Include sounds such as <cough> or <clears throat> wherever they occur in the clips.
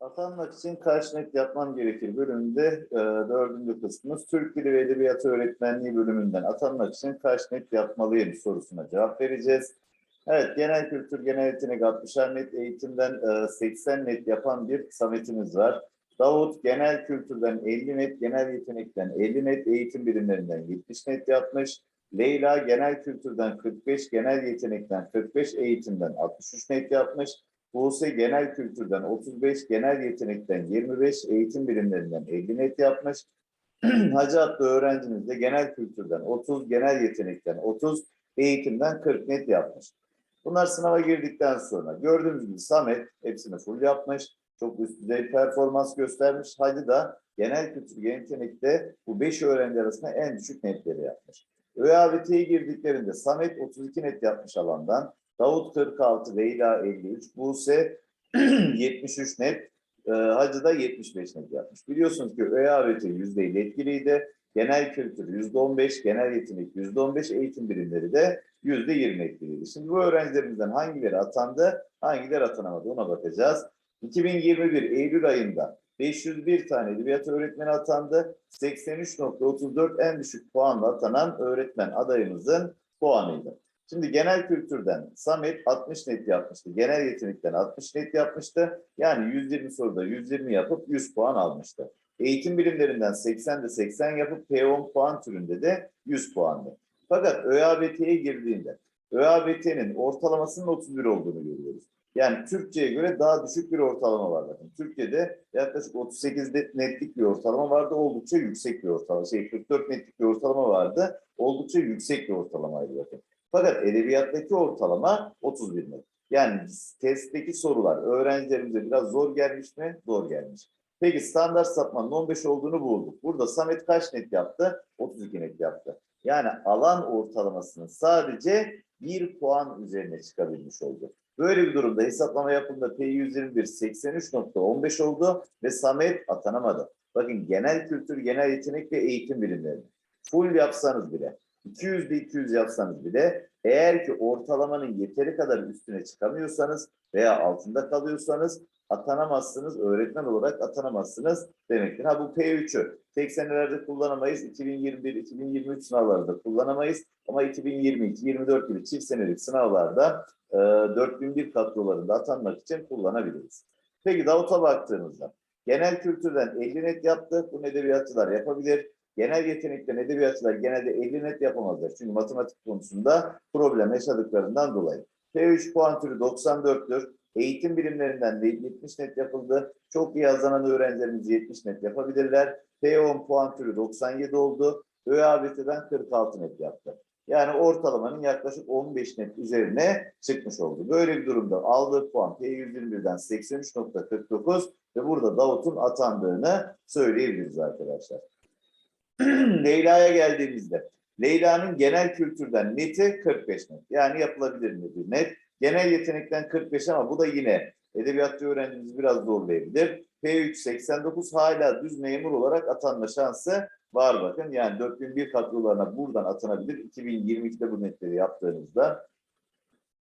Atanmak için net yapmam gerekir bölümünde e, dördüncü kısmımız Türk Dili ve Edebiyatı Öğretmenliği bölümünden atanmak için net yapmalıyım sorusuna cevap vereceğiz. Evet, genel kültür, genel yetenek 60'ar net eğitimden e, 80 net yapan bir Samet'imiz var. Davut genel kültürden 50 net, genel yetenekten 50 net, eğitim bilimlerinden 70 net yapmış. Leyla genel kültürden 45, genel yetenekten 45, eğitimden 63 net yapmış. Buse genel kültürden 35, genel yetenekten 25, eğitim bilimlerinden 50 net yapmış. <clears throat> Hacı adlı öğrencimiz de genel kültürden 30, genel yetenekten 30, eğitimden 40 net yapmış. Bunlar sınava girdikten sonra gördüğünüz gibi Samet hepsini full yapmış. Çok üst düzey performans göstermiş. Hacı da genel kültür yetenekte bu 5 öğrenci arasında en düşük netleri yapmış. ÖABT'ye girdiklerinde Samet 32 net yapmış alandan. Davut 46, Leyla 53, Buse <clears throat> 73 net, e, Hacı da 75 net yapmış. Biliyorsunuz ki ÖABT %50 etkiliydi. Genel kültür %15, genel yetenek %15, eğitim bilimleri de %20 etkiliydi. Şimdi bu öğrencilerimizden hangileri atandı, hangileri atanamadı ona bakacağız. 2021 Eylül ayında 501 tane edebiyat öğretmeni atandı. 83.34 en düşük puanla atanan öğretmen adayımızın puanıydı. Şimdi genel kültürden Samet 60 net yapmıştı. Genel yetenekten 60 net yapmıştı. Yani 120 soruda 120 yapıp 100 puan almıştı. Eğitim bilimlerinden 80'de 80 yapıp P10 puan türünde de 100 puandı. Fakat ÖABT'ye girdiğinde ÖABT'nin ortalamasının 31 olduğunu görüyoruz. Yani Türkçe'ye göre daha düşük bir ortalama var. Bakın Türkçe'de yaklaşık 38 net- netlik bir ortalama vardı. Oldukça yüksek bir ortalama. Şey 44 netlik bir ortalama vardı. Oldukça yüksek bir ortalamaydı bakın. Fakat edebiyattaki ortalama 31 net. Yani testteki sorular öğrencilerimize biraz zor gelmiş mi? Zor gelmiş. Peki standart sapmanın 15 olduğunu bulduk. Burada Samet kaç net yaptı? 32 net yaptı. Yani alan ortalamasının sadece bir puan üzerine çıkabilmiş oldu. Böyle bir durumda hesaplama yapımında P121 83.15 oldu ve Samet atanamadı. Bakın genel kültür, genel yetenek ve eğitim bilimleri. Full yapsanız bile, 200'de 200 yapsanız bile eğer ki ortalamanın yeteri kadar üstüne çıkamıyorsanız veya altında kalıyorsanız atanamazsınız, öğretmen olarak atanamazsınız demektir. Ha bu P3'ü tek senelerde kullanamayız, 2021-2023 sınavlarda kullanamayız ama 2022-24 gibi çift senelik sınavlarda e, 4001 kadrolarında atanmak için kullanabiliriz. Peki Davut'a baktığımızda genel kültürden 50 net yaptı. Bunu edebiyatçılar yapabilir. Genel yetenekten edebiyatçılar genelde 50 net yapamazlar. Çünkü matematik konusunda problem yaşadıklarından dolayı. P3 puan türü 94'tür. Eğitim bilimlerinden de 70 net yapıldı. Çok iyi hazırlanan öğrencilerimiz 70 net yapabilirler. P10 puan türü 97 oldu. ÖABT'den 46 net yaptı. Yani ortalamanın yaklaşık 15 net üzerine çıkmış oldu. Böyle bir durumda aldığı puan P121'den 83.49 ve burada Davut'un atandığını söyleyebiliriz arkadaşlar. <clears throat> Leyla'ya geldiğimizde Leyla'nın genel kültürden neti 45 net. Yani yapılabilir mi bir net? Genel yetenekten 45 ama bu da yine edebiyatçı öğrencimiz biraz zorlayabilir. P3 89 hala düz memur olarak atanma şansı var bakın. Yani 4001 kadrolarına buradan atanabilir. 2022'de bu netleri yaptığınızda.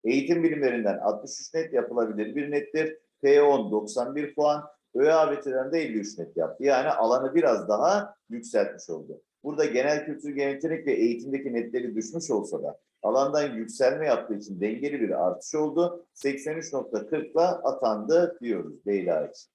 Eğitim bilimlerinden 63 net yapılabilir bir nettir. P10 91 puan. ÖABT'den de 53 net yaptı. Yani alanı biraz daha yükseltmiş oldu. Burada genel kültür, genel yetenek ve eğitimdeki netleri düşmüş olsa da alandan yükselme yaptığı için dengeli bir artış oldu. 83.40'la atandı diyoruz Leyla için.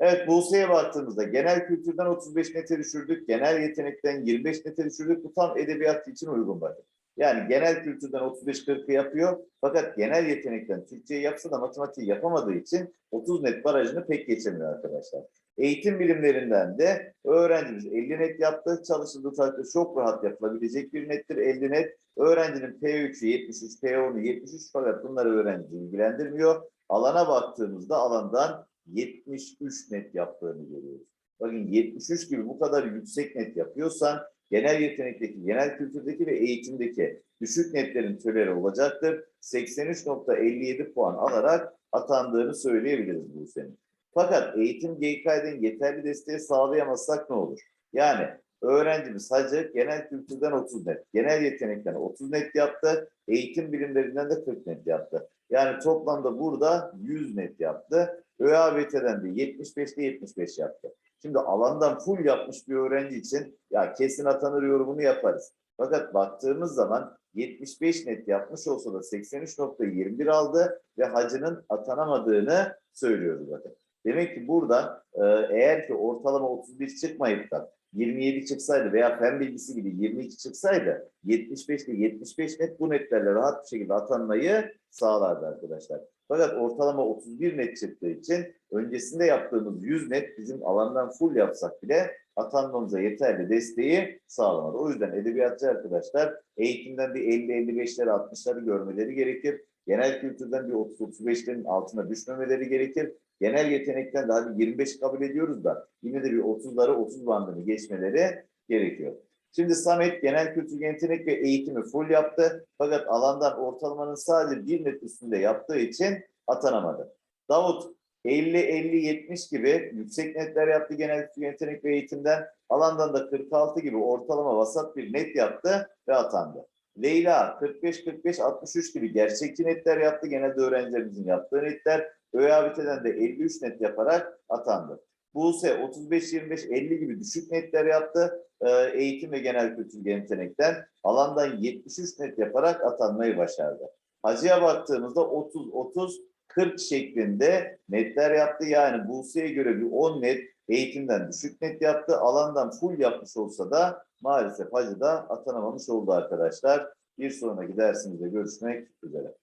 Evet Buse'ye baktığımızda genel kültürden 35 nete düşürdük. Genel yetenekten 25 nete düşürdük. Bu tam edebiyat için uygun bakın. Yani genel kültürden 35-40'ı yapıyor. Fakat genel yetenekten Türkçeyi yapsa da matematiği yapamadığı için 30 net barajını pek geçemiyor arkadaşlar. Eğitim bilimlerinden de öğrencimiz 50 net yaptı. Çalışıldığı takdirde çok rahat yapılabilecek bir nettir 50 net. Öğrencinin P3'ü 73, P10'u 73 fakat bunları öğrenci ilgilendirmiyor. Alana baktığımızda alandan 73 net yaptığını görüyoruz. Bakın 73 gibi bu kadar yüksek net yapıyorsan genel yetenekteki, genel kültürdeki ve eğitimdeki düşük netlerin türleri olacaktır. 83.57 puan alarak atandığını söyleyebiliriz bu senin. Fakat eğitim GK'den yeterli desteği sağlayamazsak ne olur? Yani öğrencimiz hacı genel kültürden 30 net, genel yetenekten 30 net yaptı, eğitim bilimlerinden de 40 net yaptı. Yani toplamda burada 100 net yaptı. ÖABT'den de 75'te 75 yaptı. Şimdi alandan full yapmış bir öğrenci için ya kesin atanır yorumunu yaparız. Fakat baktığımız zaman 75 net yapmış olsa da 83.21 aldı ve hacının atanamadığını söylüyoruz bakın. Demek ki burada eğer ki ortalama 31 çıkmayıp da 27 çıksaydı veya fen bilgisi gibi 22 çıksaydı 75 ile 75 net bu netlerle rahat bir şekilde atanmayı sağlardı arkadaşlar. Fakat ortalama 31 net çıktığı için öncesinde yaptığımız 100 net bizim alandan full yapsak bile atanmamıza yeterli desteği sağlamadı. O yüzden edebiyatçı arkadaşlar eğitimden bir 50-55'leri 60'ları görmeleri gerekir. Genel kültürden bir 30-35'lerin altına düşmemeleri gerekir. Genel yetenekten de hadi 25 kabul ediyoruz da yine de bir 30'ları 30 bandını geçmeleri gerekiyor. Şimdi Samet genel kültür yetenek ve eğitimi full yaptı. Fakat alandan ortalamanın sadece bir net üstünde yaptığı için atanamadı. Davut 50-50-70 gibi yüksek netler yaptı genel kültür yetenek ve eğitimden. Alandan da 46 gibi ortalama vasat bir net yaptı ve atandı. Leyla 45-45-63 gibi gerçekçi netler yaptı. Genelde öğrencilerimizin yaptığı netler. ÖABT'den de 53 net yaparak atandı. Buse 35-25-50 gibi düşük netler yaptı. Eğitim ve genel kültür yetenekten alandan 73 net yaparak atanmayı başardı. Hacı'ya baktığımızda 30-30 40 şeklinde netler yaptı. Yani Buse'ye göre bir 10 net eğitimden düşük net yaptı. Alandan full yapmış olsa da maalesef Hacı da atanamamış oldu arkadaşlar. Bir sonraki dersimizde görüşmek üzere.